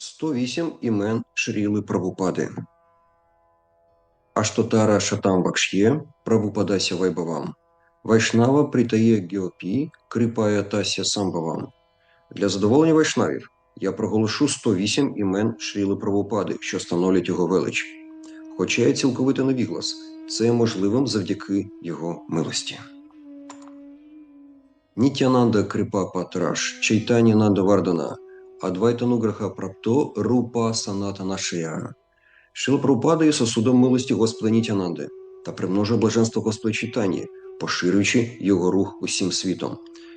108 імен Шріли Прабхупади. Аштотара Шатам Вакшє Прабхупадася Вайбавам. Вайшнава Притає Геопі Крипая Тася Самбавам. Для задоволення вайшнавів я проголошу 108 імен Шріли Прабхупади, що становлять його велич. Хоча я цілковито невіглас, це можливим завдяки його милості. Нітянанда Крипа Патраш, Чайтані Нанда Вардана, Адвайтануграха Прапто Рупа Саната Нашия. Шила Прабхупада є сосудом милості Господа Нітянанди та примножує блаженство Господа Чайтані, поширюючи його рух усім світом.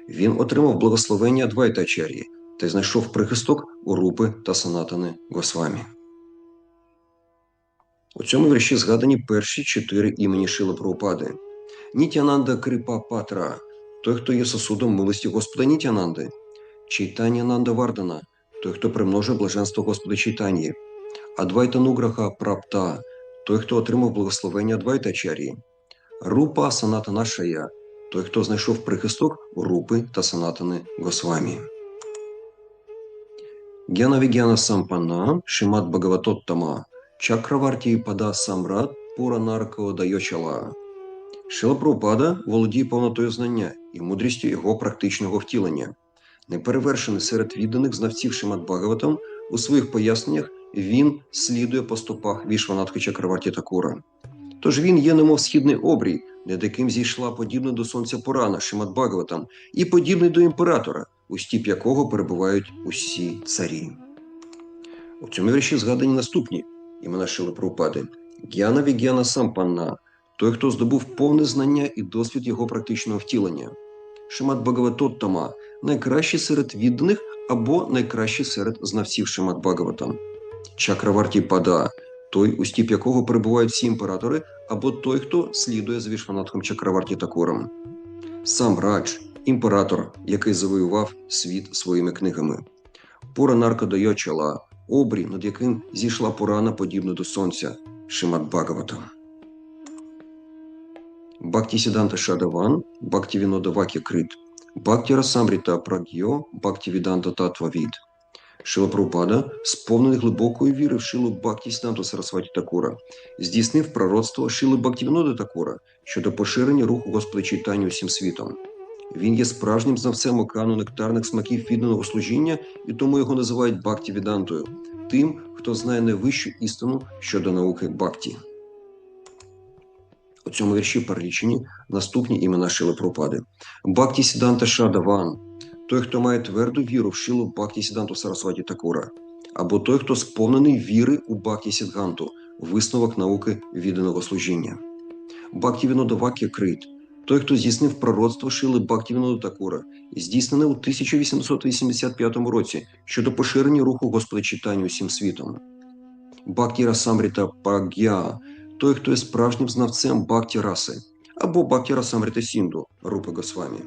Він отримав благословення Адвайтачарії та знайшов прихисток у Рупи та Санатани Госвамі. У цьому вірші згадані перші чотири імені Шила Прабхупади. Нітянанда Крипа Патра, той, хто є сосудом милості Господа Нітянанди, Чайтання Нанда Вардана, той, хто примножує блаженство Господа Чайтанії, Адвайта Нуграха Прапта, той, хто отримав благословення Адвайтачарії, Рупа Санатана Шая, той, хто знайшов прихисток Рупи та Санатани Госвамі. Гяна Вігяна Сампана, Шимат Бхагаватоттама, Чакраварті Пада Самрат Пура Нарко Дайочала. Шила Прабхупада володіє повнотою знання і мудрістю його практичного втілення. Неперевершений серед відданих знавців Шимат Бхагаватам, у своїх поясненнях він слідує по стопах Вішванатхи Чакраварті Такура. Тож він є немов східний обрій, над яким зійшла подібна до сонця Пурана Шимат Бхагаватам, і подібний до імператора, у стіп якого перебувають усі царі. У цьому вірші згадані наступні імена Шили Прабхупади. Гьяна Вігяна Сампанна, той, хто здобув повне знання і досвід його практичного втілення. Шимат Бхагаватоттама – найкращий серед відданих або найкращий серед знавців Шимат Бхагаватам. Чакраварті Пада – той, у стіп якого перебувають всі імператори, або той, хто слідує за Вішванатхом Чакраварті Такуром. Сам Радж – імператор, який завоював світ своїми книгами. Пура Нарка Дайочала – обрій, над яким зійшла Пурана подібно до сонця Шимат Бхагаватам. Бхакти Сіданта Шадаван, Бхакти Вінодавакі Крит, Бхакти Расамріта Прагьо, Бхакти Віданта Татва Від. Шила Прабхупада, сповнений глибокої віри в Шилу Бхакти Сіданту Сарасваті Такура, здійснив пророцтво Шили Бхакти Вінода Такура щодо поширення руху Господа Чайтані усім світом. Він є справжнім знавцем океану нектарних смаків відданого служіння, і тому його називають Бхакти Відантою, тим, хто знає найвищу істину щодо науки Бхакті. У цьому вірші перелічені наступні імена Шили Прабхупади. Бхакті Сіданта Шадаван – той, хто має тверду віру в Шилу Бхакті Сіданту Сарасваті Такура, або той, хто сповнений віри у Бхакті Сідганту, висновок науки відданого служіння. Бхакті Вінодавакі Крит – той, хто здійснив пророцтво Шили Бхакті Вінода Такура, здійснене у 1885 році щодо поширення руху Господа читання усім світом. Бхакті Расамріта Паг'я – той, хто є справжнім знавцем Бхакті раси, або Бхакті Расамріта Сінду Рупи Госвамі.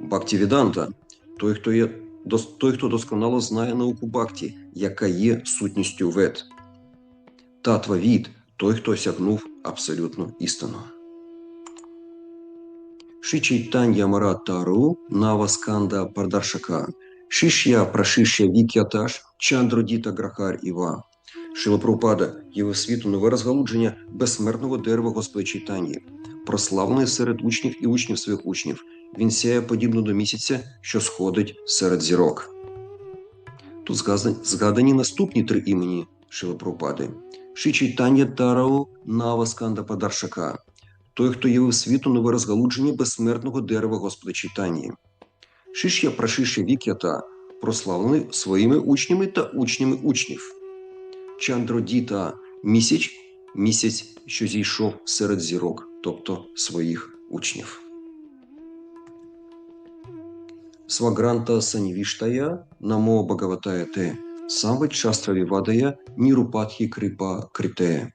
Бхакті Віданта той, хто є той, хто досконало знає науку Бхакті, яка є сутністю вед. Татва від той, хто осягнув абсолютну істину. Шичайтання Маратару Навасканда Пардаршака, Шишя Прашишя Вік'яташ, Чандродіта Грахар Іва. Шила Прабхупада явив світу нове розгалудження безсмертного дерева Господа Чайтанії, прославлений серед учнів і учнів своїх учнів. Він сяє подібно до місяця, що сходить серед зірок. Тут згадані наступні три імені Шила Прабхупади. Шичайтання Тарау Навасканда Падаршака, той, хто явив світу нове розгалудження безсмертного дерева Господа Чайтанії. Шишя Прашишя Вік'ята, прославлений своїми учнями та учнями учнів. Чандродіта місяць, місяць, що зійшов серед зірок, тобто своїх учнів. Свагранта Санівіштая, Намо Бхагаватая Те, Шастра Вівадая, Нірупатхі Крипа Критея.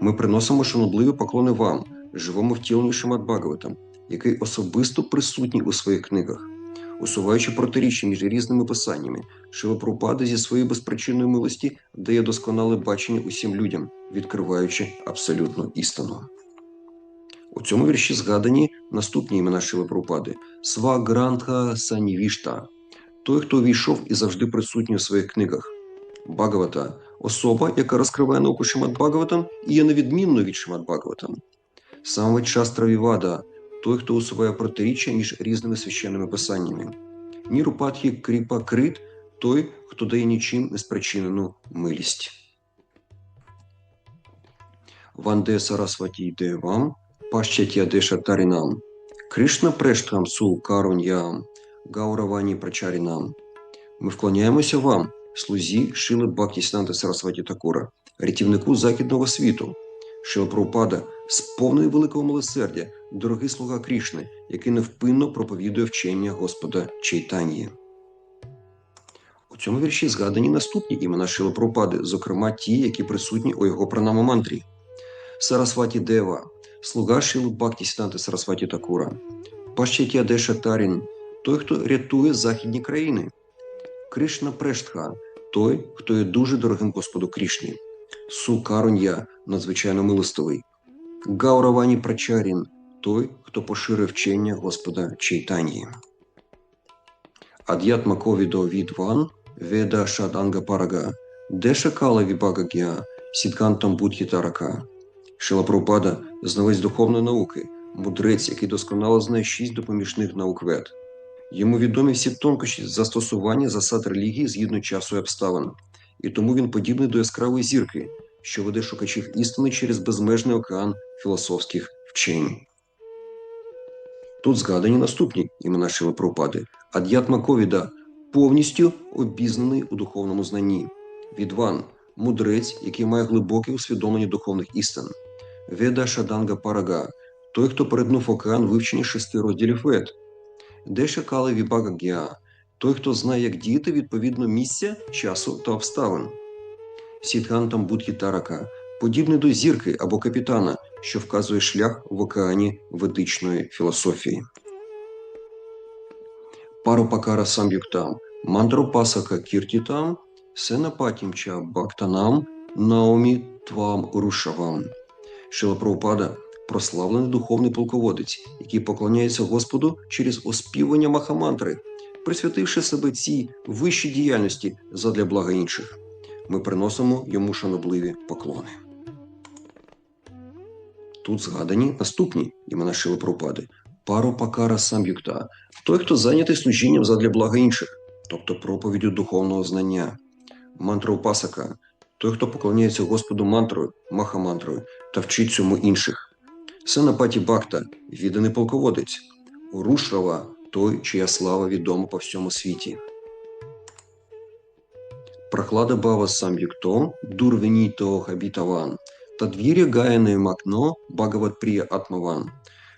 Ми приносимо шанобливі поклони вам, живому втіленню Шимат Бхагаватам, який особисто присутній у своїх книгах усуваючи протиріччя між різними писаннями, Шила Прабхупада зі своєї безпричинної милості дає досконале бачення усім людям, відкриваючи абсолютну істину. У цьому вірші згадані наступні імена Шили Прабхупади – Свагрантха Санівішта, той, хто увійшов і завжди присутній у своїх книгах, Багавата особа, яка розкриває науку Шимат Багаватам і є невідмінною від Шимат Багаватам. Саме Шастра Вівада той, хто усуває протиріччя між різними священними писаннями. Нірупатхі Кріпа Крит той, хто дає нічим неспричинену милість. Ванде Сарасваті Девам, Пащатя Деша Тарінам, Кришна Прештхам Су Каруньям, Гауравані Прачарінам. Ми вклоняємося вам, слузі Шили Бхактісінанта Сарасваті Такура, рятівнику Західного світу, Прабхупада з повною великого милосердя, дорогий слуга Крішни, який невпинно проповідує вчення Господа Чайтанії. У цьому вірші згадані наступні імена Шила Прабхупади, зокрема ті, які присутні у його пранама-мантрі. Сарасваті Дева, слуга Шили Бхактісінанта Сарасваті Такура, Пащатя Деша Тарін, той, хто рятує західні країни. Кришна Прештха той, хто є дуже дорогим Господу Крішні. Су Карунья надзвичайно милостивий. Гауравані Прачарін той, хто поширив вчення Господа Чайтанії. Ад'ятма Ковідо Відван Веда Шаданга Парага Деша Кала Вібагагя Сідкантам Будхі Тарака. Шила Прабхупада – знавець духовної науки, мудрець, який досконало знає шість допоміжних наук вед. Йому відомі всі тонкощі застосування засад релігії згідно часу і обставин, і тому він подібний до яскравої зірки, що веде шукачів істини через безмежний океан філософських вчень. Тут згадані наступні імена Шила Прабхупади. Ад'ятма Ковіда повністю обізнаний у духовному знанні. Відван мудрець, який має глибоке усвідомлення духовних істин. Веда Шаданга Парага той, хто переднув океан вивчення шести розділів вед. Деша Кала Вібага Гіа той, хто знає, як діяти відповідно місця, часу та обставин. Сідгантам Будхі подібний до зірки або капітана, що вказує шлях в океані ведичної філософії. Парупакара Сам'юктам, Мандропасака Кіртітам, Сенапатімча Бактанам, Наомі Твам Рушавам. Шила Прабхупада – прославлений духовний полководець, який поклоняється Господу через оспівування Махамантри, присвятивши себе цій вищій діяльності задля блага інших. Ми приносимо йому шанобливі поклони. Тут згадані наступні імена Шили Прабхупади. Паропакара Сам'юкта – той, хто зайнятий служінням задля блага інших, тобто проповіддю духовного знання. Мантра Упасака – той, хто поклоняється Господу мантрою, махамантрою та вчить цьому інших. Сенапаті Бакта – відданий полководець. Урушрава – той, чия слава відома по всьому світі. Прохлада Бава Сам'юкто, Дурвеніто Хабітаван, Тадвір'я Гаяне Макно, Багаватпрія Атмаван.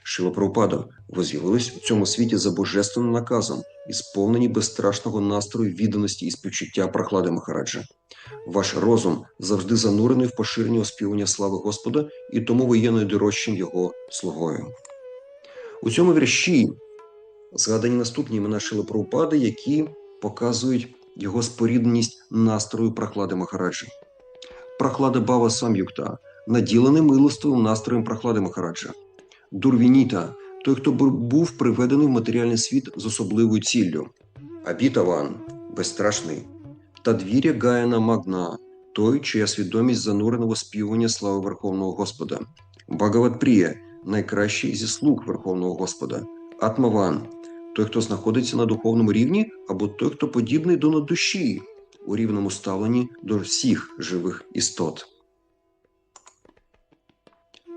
Шила Прабхупада воз'явились у цьому світі за божественним наказом і сповнені безстрашного настрою відданості і співчуття прохлади Махараджа. Ваш розум завжди занурений в поширенні оспівання слави Господа, і тому ви є найдорожчим його слугою. У цьому вірші згадані наступні імена Шили Прабхупади, які показують його спорідненість настрою прохлади Махараджа. Прохлада Бава Сам'юкта наділений милостивим настроєм прохлади Махараджа. Дурвініта той, хто був приведений в матеріальний світ з особливою ціллю. Абітаван безстрашний. Тадвір'я Гаяна Магна той, чия свідомість занурена в оспівування слави Верховного Господа. Багаватпрія найкращий зі слуг Верховного Господа. Атмаван той, хто знаходиться на духовному рівні, або той, хто подібний до наддуші у рівному ставленні до всіх живих істот.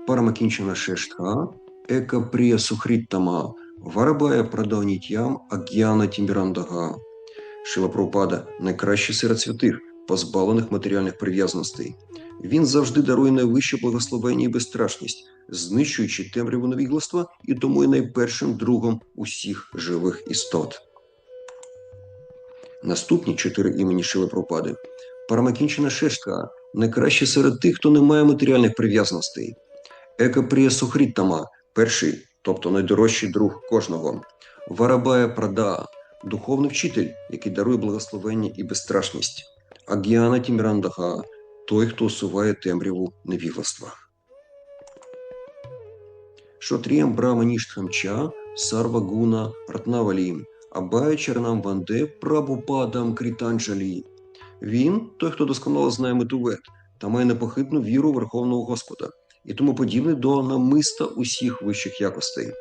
Парамакінчена Шештха, Ека Прія Сухріттама, Варабая Прадавнітям Аг'яна Тімірандага. Шила Прабхупада – найкращий серед святих, позбавлених матеріальних прив'язаностей. Він завжди дарує найвище благословення і безстрашність, знищуючи темряву невігластва і тому є найпершим другом усіх живих істот. Наступні чотири імені Шили Прабхупади. Парамакінчена Шештха – найкраще серед тих, хто не має матеріальних прив'язаностей. Ека Прія Сухріттама – перший, тобто найдорожчий друг кожного. Варабая Прада – духовний вчитель, який дарує благословення і безстрашність. Агіана Тімірандаха – той, хто усуває темряву невігластва. Шотріям Браманіштхамча, Сарвагуна Ратнавалім, Абая Чернам Ванде Прабупадам Кританджалі. Він той, хто досконало знає мету вет та має непохитну віру Верховного Господа, і тому подібний до намиста усіх вищих якостей.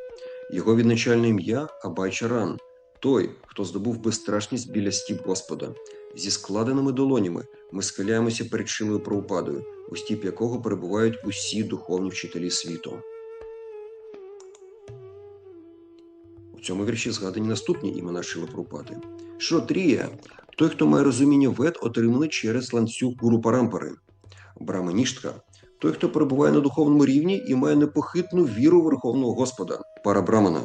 Його відначальне ім'я Абайчаран, той, хто здобув безстрашність біля стіп Господа. Зі складеними долонями ми схиляємося перед Шилою Правопадою, у стіп якого перебувають усі духовні вчителі світу. У цьому вірші згадані наступні імена Шили Прабхупади. Шотрія той, хто має розуміння вед, отриманий через ланцюг гуру Парампари. Браманіштка той, хто перебуває на духовному рівні і має непохитну віру Верховного Господа, Парабрамана.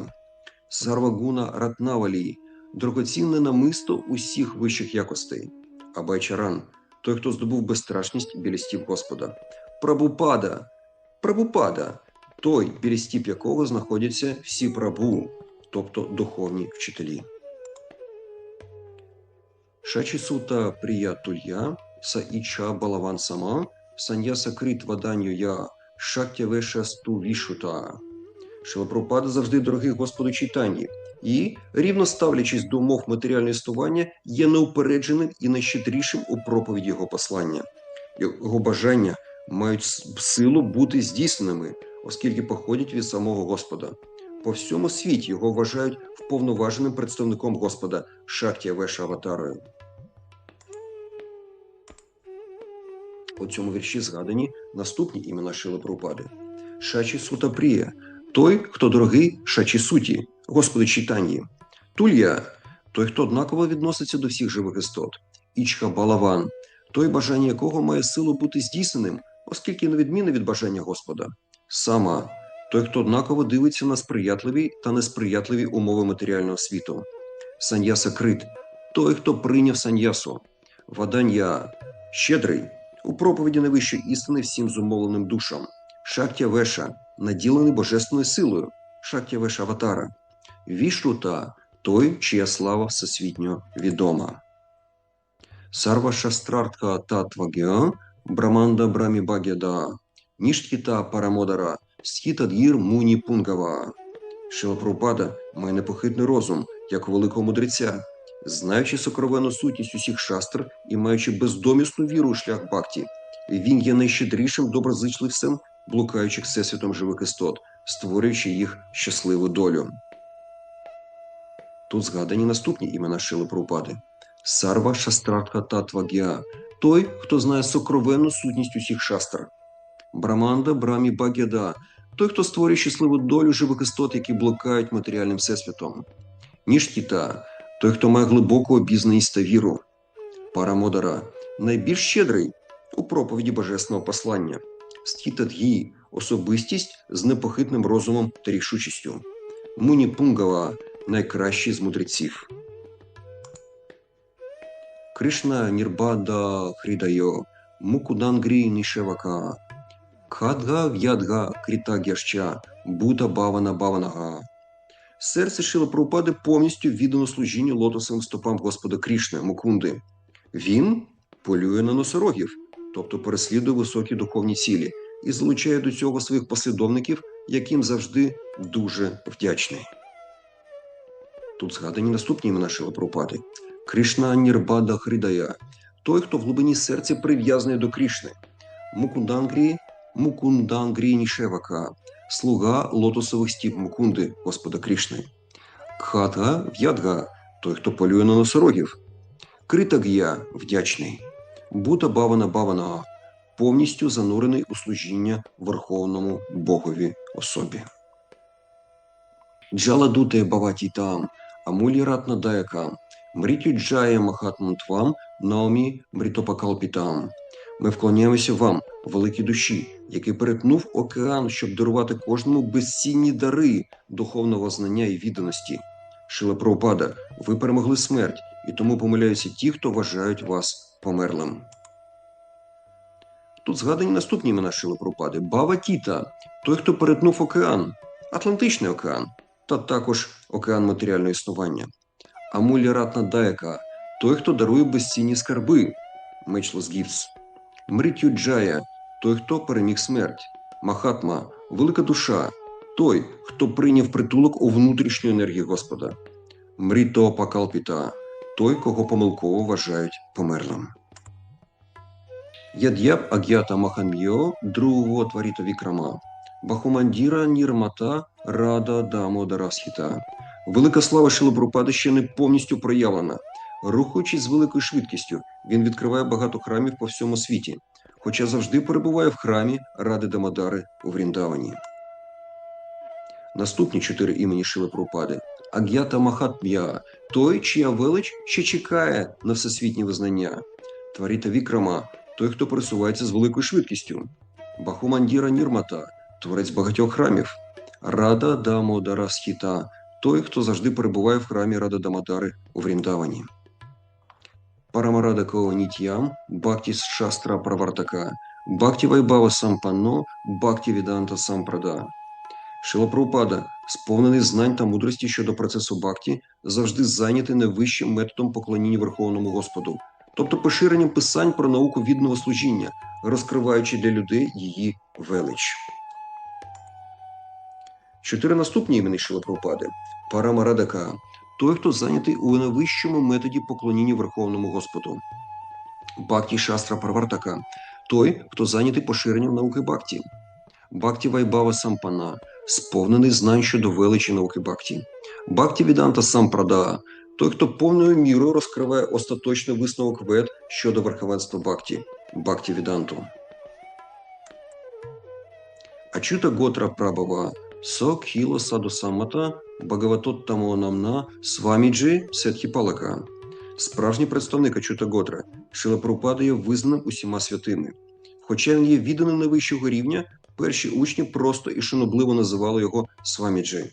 Сарвагуна Ратнавалії дорогоцінне намисто усіх вищих якостей. Абайчаран той, хто здобув безстрашність біля стіп Господа. Прабупада Прабупада той, біля якого знаходяться всі прабу, тобто духовні вчителі. Шачісута Прія Тулья, Саіча Балаван Сама, Саньяса Крит Ваданю Я, Шактявеша Сту Вішута. Шилапрупада завжди дорогий Господу читанні, і, рівно ставлячись до умов матеріального існування, є неупередженим і найщедрішим у проповіді його послання. Його бажання мають силу бути здійсненими, оскільки походять від самого Господа. По всьому світі його вважають вповноваженим представником Господа Шактія Веша Аватарою. У цьому вірші згадані наступні імена Шили Прабхупади. Шачі Сутапрія той, хто дорогий Шачі Суті, Господи читанні. Тулья той, хто однаково відноситься до всіх живих істот. Ічка Балаван той, бажання якого має силу бути здійсненим, оскільки не відмінне від бажання Господа. Сама той, хто однаково дивиться на сприятливі та несприятливі умови матеріального світу. Саньяса Крит той, хто прийняв саньясу. Ваданья щедрий у проповіді найвищої істини всім зумовленим душам. Шактя Веша наділений божественною силою. Шактя Веша Аватара. Вішрута той, чия слава всесвітньо відома. Сарва Шастрартка Татвагя, Браманда Брамі Багяда, Ніштхіта Парамодара, Схітадгір Муні Пунгава. Шилапрупада має непохитний розум, як у великого мудреця, знаючи сокровенну сутність усіх шастр і маючи бездомісну віру у шлях бхакті, він є найщедрішим доброзичливцем блукаючих всесвітом живих істот, створюючи їх щасливу долю. Тут згадані наступні імена Шили Прабхупади. Сарва Шастратха Татвагя той, хто знає сокровенну сутність усіх шастр. Браманда Брамі Багяда той, хто створює щасливу долю живих істот, які блукають матеріальним всесвітом. Ніштіта той, хто має глибоку обізнаність та віру. Парамодара найбільш щедрий у проповіді божественного послання. Стітадгі особистість з непохитним розумом та рішучістю. Муні Пунгава найкращий з мудреців. Кришна Нірбада Хрідайо, Мукудангрі Нішевака, Кхадга В'ядга Крітагяща, Бута Бавана Баванага. Серце Шила Прабхупади повністю віддано служінню лотосовим стопам Господа Крішни, Мукунди. Він полює на носорогів, тобто переслідує високі духовні цілі, і залучає до цього своїх послідовників, яким завжди дуже вдячний. Тут згадані наступні імена Шила Прабхупади. Кришна Нірбада Хридая, той, хто в глибині серця прив'язаний до Крішни, Мукундангрі, Мукундангрі Нішевака, слуга лотосових стіп Мукунди, Господа Крішни, Кхатга В'ядга, той, хто полює на носорогів, Критаг'я вдячний, Бута Бавана Бавана, повністю занурений у служіння Верховному Богові особі. Джаладуте Баваті там, Амулі Ратна Даякам, Мрітюджая Махатмантвам, Наомі Мрітопакалпітам. Ми вклоняємося вам, великі душі, який перетнув океан, щоб дарувати кожному безцінні дари духовного знання і відданості. Шила Прабхупада, ви перемогли смерть, і тому помиляються ті, хто вважають вас померлим. Тут згадані наступні імена Шили Прабхупади. Бава Тіта, той, хто перетнув океан, Атлантичний океан, та також океан матеріального існування. Амулі Ратна Даяка, той, хто дарує безцінні скарби, Мечлес Гіфтс. Мритю Джая, той, хто переміг смерть, Махатма, велика душа, той, хто прийняв притулок у внутрішню енергію Господа, Мріто Пакалпіта, той, кого помилково вважають померлим. Яд'яб аг'ята махам'йо, другого тваріта вікрама. Бахумандіра нірмата рада дамо дарасхіта. Велика слава Шилопрупади ще не повністю проявлена. Рухаючись з великою швидкістю, він відкриває багато храмів по всьому світі, хоча завжди перебуває в храмі Ради Дамадари у Вріндавані. Наступні чотири імені Шилопрупади Аг'ята Махатм'я, той, чия велич ще чекає на всесвітнє визнання. Тваріта Вікрама, той, хто пересувається з великою швидкістю. Бахумандіра Нірмата, творець багатьох храмів. Рада Дамодара Схіта, той, хто завжди перебуває в храмі Рада Дамадари у Вріндавані. Парамарада Нітям, Бхакті Шастра Правартака, Бхакті Вайбава Сампанно, Бхакті Віданта Сампрада. Шила Прабхупада, сповнений знань та мудрості щодо процесу бхакті, завжди зайнятий найвищим методом поклоніння Верховному Господу, тобто поширенням писань про науку відного служіння, розкриваючи для людей її велич. Чотири наступні імені Шила Прабхупади – Парамарадака, той, хто зайнятий у найвищому методі поклоніння Верховному Господу. Бхакті Шастра Парвартака, той, хто зайнятий поширенням науки Бхакті. Бхакті Вайбава Сампана, сповнений знань щодо величі науки Бхакті. Бхакті Віданта Сампрада, той, хто повною мірою розкриває остаточний висновок вед щодо верховенства Бхакті. Бхакті Віданту. Ачута Готра Прабава, Сокхіло Саду Саммата, Бхагаватоттамо Намна, Сваміджі Сетхіпалака. Справжній представник Ачута Готра, Шила Прабхупада є визнаним усіма святими. Хоча він є відданим найвищого рівня, перші учні просто і шанобливо називали його Сваміджі.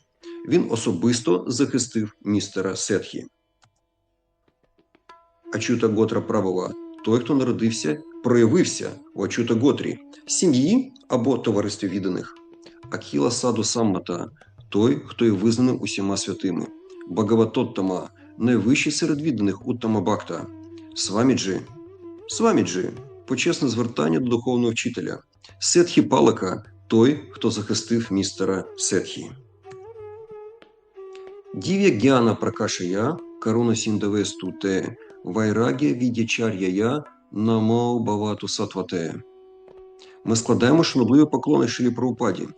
Він особисто захистив містера Сетхі. Ачута Готра Прабова той, хто народився, проявився у Ачута Готрі, сім'ї або товаристві відданих. Акіла Саду Саммата той, хто є визнаним усіма святими. Багаватоттама найвищий серед відданих Уттама Бхакта. Сваміджі Сваміджі почесне звертання до духовного вчителя. Сетхі Палака той, хто захистив містера Сетхі. Дів'я Гяна Пракашая, Каруна Сіндаве Стуте, Вайрагія Відячар'я Намо Бавату Сатвате. Ми складаємо шанобливі поклони Шилі Прабхупаді,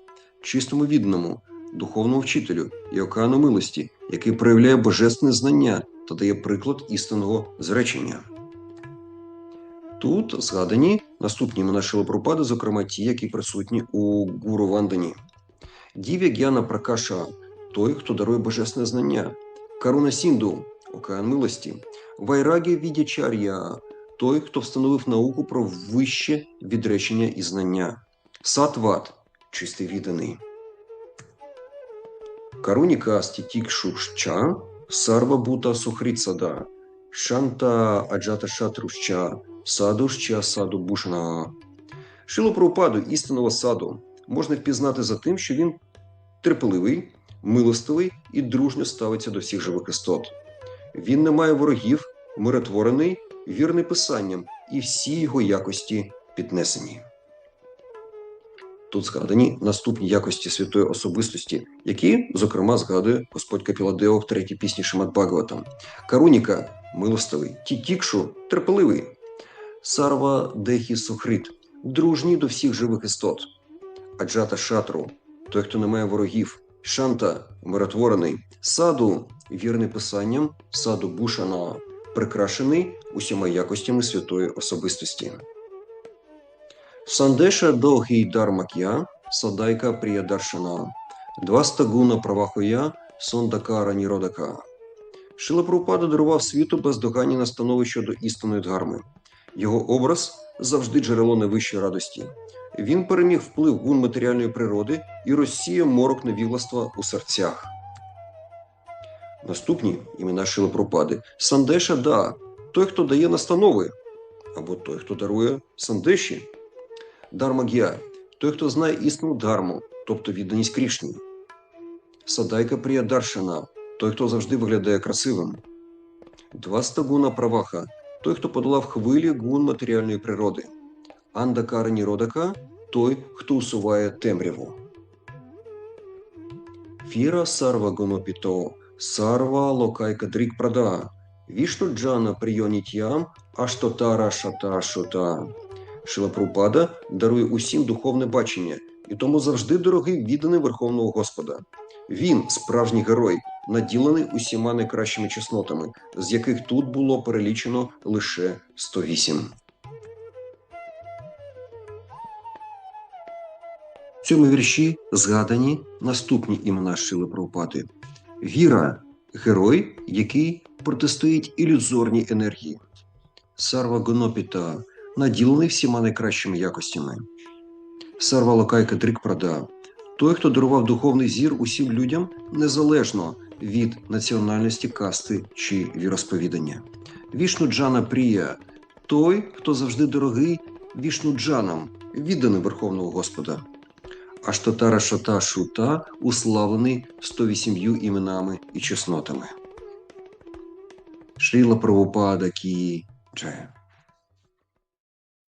чистому відданому, духовному вчителю і океану милості, який проявляє божественне знання та дає приклад істинного зречення. Тут згадані наступні імена Шилопрупади, зокрема ті, які присутні у Гуру Вандані. Дів'я Гяна Пракаша той, хто дарує божественне знання, Каруна Сінду, океан милості, Вайрагі Відячар'я той, хто встановив науку про вище відречення і знання, Сатват чистий відданий. Каруніка Стітікшушча, Сарва Бута Сухріцада, Шанта Аджата Шатруща, Садушча Саду Бушана. Шило Прабхупаду істинного саду можна впізнати за тим, що він терпеливий, милостивий і дружньо ставиться до всіх живих істот. Він не має ворогів, миротворений, вірний писанням, і всі його якості піднесені. Тут згадані наступні якості святої особистості, які, зокрема, згадує Господь Капіладео в третій пісні Шимат Бхагаватам. Каруніка милостивий, Тітікшу терпеливий, Сарва Дехі Сухрит, дружній до всіх живих істот, Аджата Шатру, той, хто не має ворогів, Шанта миротворений, саду вірний писанням, саду Бушана, прикрашений усіма якостями святої особистості. Сандеша Долгий Дармак'я, Садайка Приядаршана, Два стагуна Правахоя, Сондакара Ніродака. Шила дарував світу бездоганні настанови щодо істинної дгарми. Його образ завжди джерело найвищої радості. Він переміг вплив гун матеріальної природи і розсіяв морок невігластва у серцях. Наступні імена Шила Прабхупади – Сандеша Да, той, хто дає настанови, або той, хто дарує сандеші. Дармаг'я той, хто знає істинну дharму, тобто відданість Крішні. Садайка Пріядаршана той, хто завжди виглядає красивим. Два стагуна Праваха той, хто подолав хвилі гун матеріальної природи. Андакара Ніродака той, хто усуває темряву. Фіра Сарва Гонопіто, Сарва Локайка Дрік Прада, Вішну Джана Прийонітям, Аштотара Шата Шута. Шила Прабхупада дарує усім духовне бачення і тому завжди дорогий відданий Верховного Господа. Він справжній герой, наділений усіма найкращими чеснотами, з яких тут було перелічено лише 108. В цьому вірші згадані наступні імена Шили Прабхупади. Віра герой, який протистоїть ілюзорній енергії. Сарва Гонопіта наділений всіма найкращими якостями. Сарва Локайка Дрикпрада той, хто дарував духовний зір усім людям незалежно від національності, касти чи віросповідання. Вішну Джана Прія той, хто завжди дорогий Вішну Джанам, відданий Верховного Господа. Аштатара Шата Шута уславлений 108 іменами і чеснотами. Шріла Правопада Кі Джая.